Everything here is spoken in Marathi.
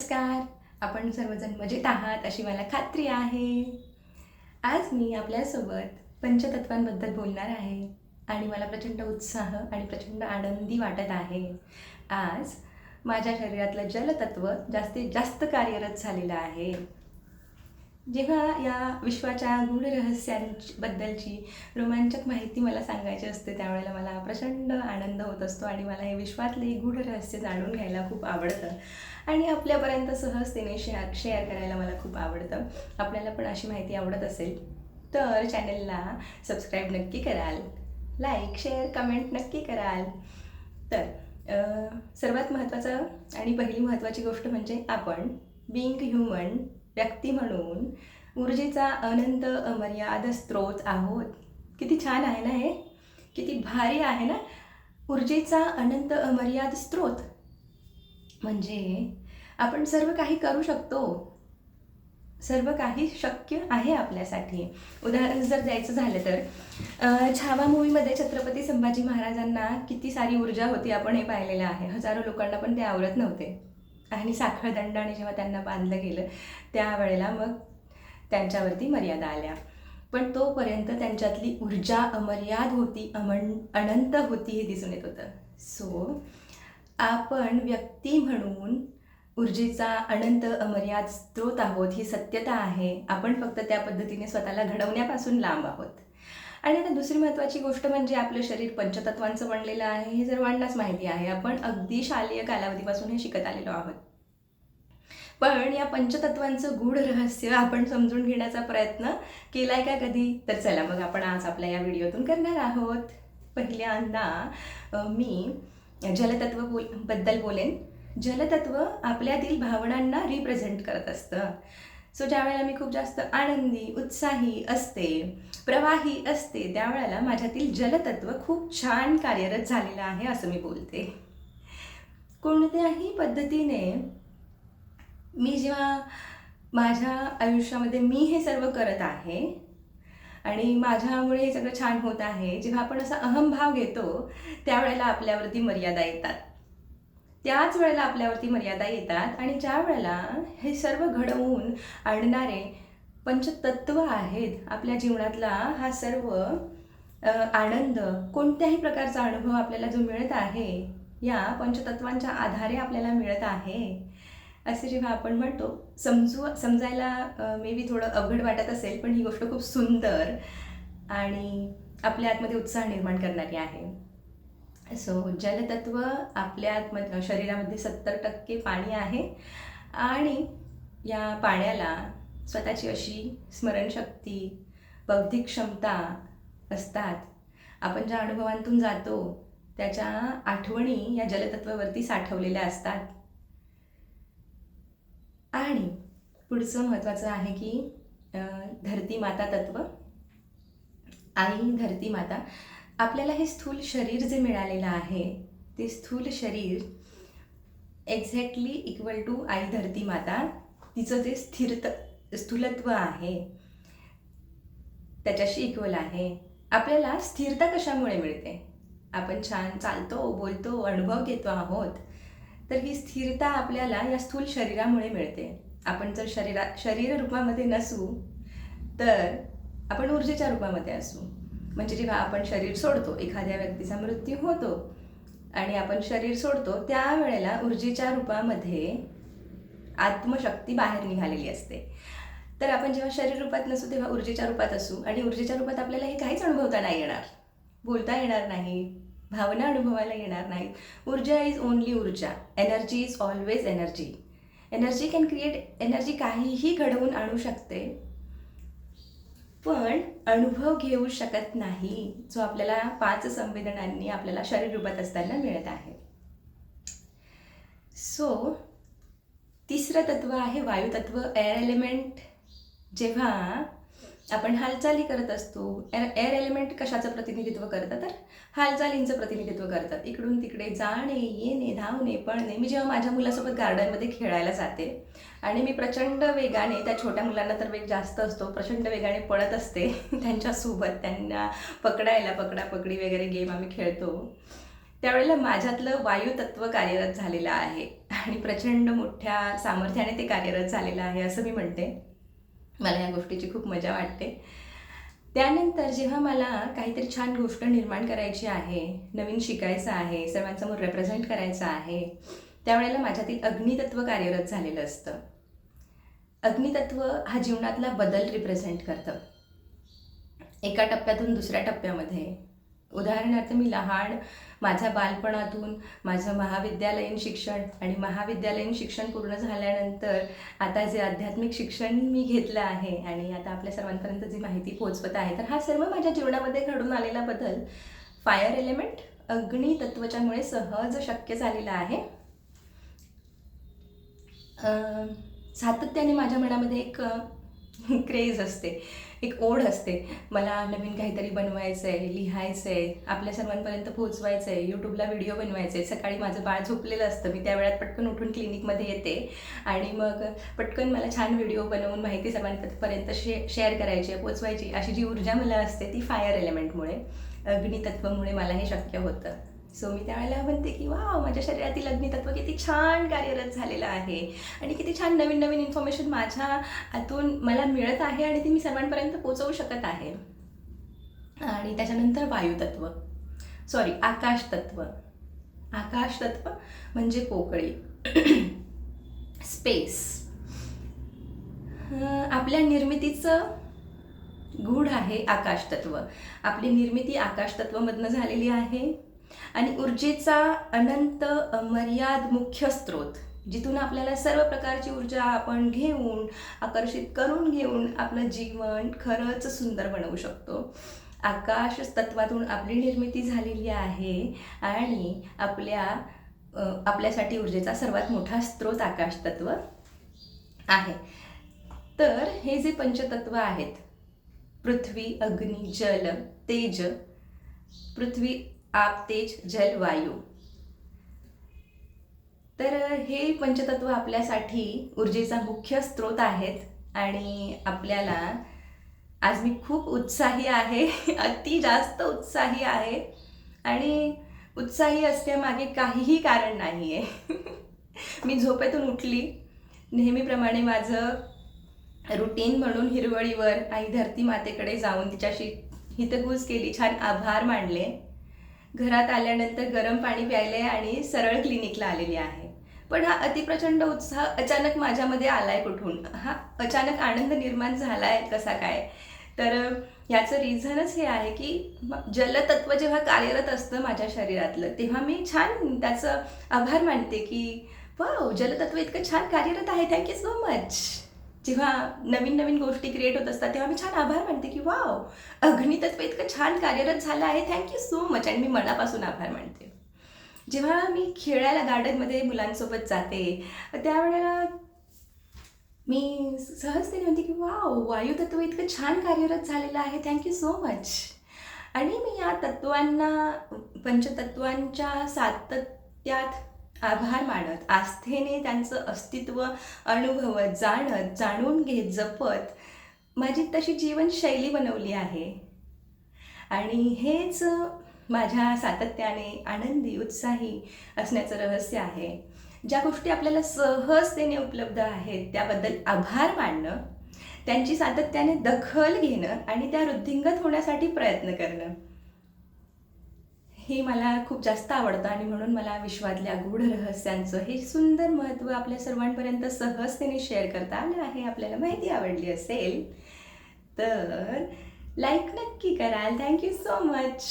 नमस्कार. आपण सर्वजण मजेत आहात अशी मला खात्री आहे. आज मी आपल्यासोबत पंचतत्वांबद्दल बोलणार आहे आणि मला प्रचंड उत्साह आणि प्रचंड आनंदी वाटत आहे. आज माझ्या शरीरातलं जलतत्व जास्तीत जास्त कार्यरत झालेलं आहे. जेव्हा या विश्वाच्या गूढ रहस्यांबद्दलची रोमांचक माहिती मला सांगायची असते त्यावेळेला मला प्रचंड आनंद होत असतो आणि मला हे विश्वातले गूढ रहस्य जाणून घ्यायला खूप आवडतं. आणि आपल्यापर्यंत सहजतेने शेअर शेअर करायला मला खूप आवडतं. आपल्याला पण अशी माहिती आवडत असेल तर चॅनलला सबस्क्राईब नक्की कराल. लाईक शेअर कमेंट नक्की कराल. तर सर्वात महत्त्वाचं आणि पहिली महत्त्वाची गोष्ट म्हणजे आपण बिईंग ह्युमन व्यक्ती म्हणून ऊर्जेचा अनंत अमर्याद स्त्रोत आहोत. किती छान आहे ना हे? किती भारी आहे ना? ऊर्जेचा अनंत अमर्याद स्रोत. म्हणजे आपण सर्व काही करू शकतो. सर्व काही शक्य आहे आपल्यासाठी. उदाहरण जर द्यायचं झालं तर छावा मूवीमध्ये छत्रपती संभाजी महाराजांना किती सारी ऊर्जा होती आपण हे पाहिलेलं आहे. हजारो लोकांना पण ते आवडत नव्हते. आणि साखळदंडाने जेव्हा त्यांना बांधलं गेलं त्यावेळेला मग त्यांच्यावरती मर्यादा आल्या. पण तोपर्यंत त्यांच्यातली ऊर्जा अमर्याद होती अमन अनंत होती हे दिसून येत होतं. सो आपण व्यक्ती म्हणून ऊर्जेचा अनंत अमर्याद स्रोत आहोत ही सत्यता आहे. आपण फक्त त्या पद्धतीने स्वतःला घडवण्यापासून लांब आहोत. आणि आता दुसरी महत्त्वाची गोष्ट म्हणजे आपलं शरीर पंचतत्वांचं बनलेलं आहे हे सर्वांनाच माहिती आहे. आपण अगदी शालेय कालावधीपासून हे शिकत आलेलो आहोत. पण या पंचतत्वांचं गूढ रहस्य आपण समजून घेण्याचा प्रयत्न केलाय का कधी? तर चला मग आपण आज आपल्या या व्हिडिओतून करणार आहोत. पहिल्यांदा मी जलतत्व बोलबद्दल बोलेन. जलतत्व आपल्यातील भावनांना रिप्रेझेंट करत असतं. सो ज्यावेळेला मी खूप जास्त आनंदी उत्साही असते प्रवाही असते त्यावेळेला माझ्यातील जलतत्व खूप छान कार्यरत झालेलं आहे असं मी बोलते. कोणत्याही पद्धतीने मी जेव्हा माझ्या आयुष्यामध्ये मी हे सर्व करत आहे आणि माझ्यामुळे हे सगळं छान होत आहे जेव्हा आपण असा अहमभाव घेतो त्यावेळेला आपल्यावरती मर्यादा येतात. त्याच वेळेला आपल्यावरती मर्यादा येतात आणि ज्या वेळेला हे सर्व घडवून आणणारे पंचतत्व आहेत आपल्या जीवनातला हा सर्व आनंद कोणत्याही प्रकारचा अनुभव आपल्याला जो मिळत आहे या पंचतत्वांच्या आधारे आपल्याला मिळत आहे असे जेव्हा आपण म्हणतो समजू समजायला मे बी थोडं अवघड वाटत असेल पण ही गोष्ट खूप सुंदर आणि आपल्या आतमध्ये उत्साह निर्माण करणारी आहे. सो जलतत्व आपल्या आतमध्ये शरीरामध्ये सत्तर टक्के पाणी आहे. आणि या पाण्याला स्वतःची अशी स्मरणशक्ती बौद्धिक क्षमता असतात. आपण ज्या अनुभवांतून जातो त्याच्या आठवणी या जलतत्वावरती साठवलेल्या असतात. आणि पुढचं महत्त्वाचं आहे की धरती माता तत्व. आई धरती माता. आपल्याला हे स्थूल शरीर जे मिळालेलं आहे ते स्थूल शरीर एक्झॅक्टली इक्वल टू आई धरती माता तिचं जे स्थिरत स्थूलत्व आहे त्याच्याशी इक्वल आहे. आपल्याला स्थिरता कशामुळे मिळते? आपण छान चालतो बोलतो अनुभव घेतो आहोत तर ही स्थिरता आपल्याला या स्थूल शरीरामुळे मिळते. आपण जर शरीरा शरीर रूपामध्ये नसू तर आपण ऊर्जेच्या रूपामध्ये असू. म्हणजे जेव्हा आपण शरीर सोडतो एखाद्या व्यक्तीचा मृत्यू होतो आणि आपण शरीर सोडतो त्यावेळेला ऊर्जेच्या रूपामध्ये आत्मशक्ती बाहेर निघालेली असते. तर आपण जेव्हा शरीर रूपात नसू तेव्हा ऊर्जेच्या रूपात असू आणि ऊर्जेच्या रूपात आपल्याला हे काहीच अनुभवता नाही येणार. बोलता येणार नाही भावना अनुभवायला येणार नाहीत ऊर्जा इज ओनली ऊर्जा. Energy is always energy energy can create energy काहीही घडवून आणू शकते पण अनुभव घेऊ शकत नाही जो आपल्याला पाच संवेदनांनी आपल्याला शरीर रूपात असताना मिळत आहे. सो तिसरं तत्व आहे वायुतत्व. एअर एलिमेंट जेव्हा आपण हालचाली करत असतो एअर एअर एलिमेंट कशाचं प्रतिनिधित्व करतं? तर हालचालींचं प्रतिनिधित्व करतात. इकडून तिकडे जाणे येणे धावणे पळणे. मी जेव्हा माझ्या मुलासोबत गार्डनमध्ये खेळायला जाते आणि मी प्रचंड वेगाने त्या छोट्या मुलांना तर वेग जास्त असतो प्रचंड वेगाने पळत असते त्यांच्यासोबत त्यांना पकडायला पकडापकडी वगैरे गेम आम्ही खेळतो. त्यावेळेला माझ्यातलं वायुतत्व कार्यरत झालेलं आहे आणि प्रचंड मोठ्या सामर्थ्याने ते कार्यरत झालेलं आहे असं मी म्हणते. मला या गोष्टीची खूप मजा वाटते. त्यानंतर जेव्हा मला काहीतरी छान गोष्ट निर्माण करायची आहे नवीन शिकायचं आहे सर्वांसमोर रेप्रेझेंट करायचं आहे त्यावेळेला माझ्यातील अग्नितत्व कार्यरत झालेलं असतं. अग्नितत्व हा जीवनातला बदल रिप्रेझेंट करतं. एका टप्प्यातून दुसऱ्या टप्प्यामध्ये. उदाहरणार्थ मी लहान माझ्या बालपणातून माझं महाविद्यालयीन शिक्षण आणि महाविद्यालयीन शिक्षण पूर्ण झाल्यानंतर आता जे आध्यात्मिक शिक्षण मी घेतलं आहे आणि आता आपल्या सर्वांपर्यंत जी माहिती पोहोचवत आहे तर हा सर्व माझ्या जीवनामध्ये घडून आलेला बदल फायर एलिमेंट अग्नी तत्वच्यामुळे सहज शक्य झालेला आहे. सातत्याने माझ्या मनामध्ये एक क्रेज असते. एक ओढ असते. मला नवीन काहीतरी बनवायचं आहे लिहायचं आहे आपल्या सर्वांपर्यंत पोहोचवायचं आहे यूट्यूबला व्हिडिओ बनवायचं आहे सकाळी माझं बाळ झोपलेलं असतं. मी त्या वेळात पटकन उठून क्लिनिकमध्ये येते. आणि मग पटकन मला छान व्हिडिओ बनवून माहिती सर्वांपर्यंत शे शेअर करायची आहे पोचवायची अशी जी ऊर्जा मला असते ती फायर एलिमेंटमुळे अग्नितत्वामुळे मला हे शक्य होतं. सो मी त्यावेळेला म्हणते की वा माझ्या शरीरातील अग्नितत्व किती छान कार्यरत झालेलं आहे आणि किती छान नवीन नवीन इन्फॉर्मेशन माझ्या हातून मला मिळत आहे आणि ती मी सर्वांपर्यंत पोचवू शकत आहे. आणि त्याच्यानंतर वायुतत्व. सॉरी आकाश तत्व आकाश तत्व म्हणजे पोकळी. स्पेस आपल्या निर्मितीचं गूढ आहे आकाश तत्व आपली निर्मिती आकाशतत्वमधनं झालेली आहे. आणि ऊर्जेचा अनंत मर्याद मुख्य स्रोत जिथून आपल्याला सर्व प्रकारची ऊर्जा आपण घेऊन आकर्षित करून घेऊन आपलं जीवन खरंच सुंदर बनवू शकतो. आकाश तत्वातून आपली निर्मिती झालेली आहे आणि आपल्या आपल्यासाठी ऊर्जेचा सर्वात मोठा स्रोत आकाश तत्व आहे. तर हे जे पंचतत्व आहेत पृथ्वी अग्नी जल तेज पृथ्वी आप तेज जल वायू तर हे पंचतत्व आपल्यासाठी ऊर्जेचा मुख्य स्रोत आहेत आणि आपल्याला आज मी खूप उत्साही आहे अति जास्त उत्साही आहे आणि उत्साही असण्यामागे काहीही कारण नाही आहे मी झोपेतून उठली. नेहमीप्रमाणे माझं रुटीन म्हणून हिरवळीवर आई धरती मातेकडे जाऊन तिच्याशी हितगुज केली छान आभार मानले. घरात आल्यानंतर गरम पाणी प्यायले आणि सरळ क्लिनिकला आलेली आहे. पण हा अतिप्रचंड उत्साह अचानक माझ्यामध्ये आलाय कुठून? हा अचानक आनंद निर्माण झाला आहे कसा काय? तर ह्याचं रिझनच हे आहे की जलतत्व जेव्हा कार्यरत असतं माझ्या शरीरातलं तेव्हा मी छान त्याचं आभार मानते की वा जलतत्व इतकं छान कार्यरत आहे. थँक्यू सो मच जेव्हा नवीन नवीन गोष्टी क्रिएट होत असतात तेव्हा मी छान आभार मानते की वाव अग्नितत्व इतकं छान कार्यरत झालं आहे. थँक्यू सो मच आणि मी मनापासून आभार मानते. जेव्हा मी खेळायला गार्डनमध्ये मुलांसोबत जाते त्यावेळेला मी सहजतेने म्हणते की वाव वायुतत्व इतकं छान कार्यरत झालेलं आहे. थँक्यू सो मच आणि मी या तत्वांना पंचतत्वांच्या सातत्यात आभार मानत आस्थेने त्यांचं अस्तित्व अनुभवत जाणत जाणून घेत जपत माझी तशी जीवनशैली बनवली आहे. आणि हेच माझ्या सातत्याने आनंदी उत्साही असण्याचं रहस्य आहे. ज्या गोष्टी आपल्याला सहजतेने उपलब्ध आहेत त्याबद्दल आभार मानणं त्यांची सातत्याने दखल घेणं आणि त्या वृद्धिंगत होण्यासाठी प्रयत्न करणं. हे मला खूप जास्त आवडतं आणि म्हणून मला विश्वातल्या गूढ रहस्यांचं हे सुंदर महत्त्व आपल्या सर्वांपर्यंत सहजतेने शेअर करता आलं आहे आपल्याला माहिती आवडली असेल. तर लाईक नक्की कराल. Thank you so much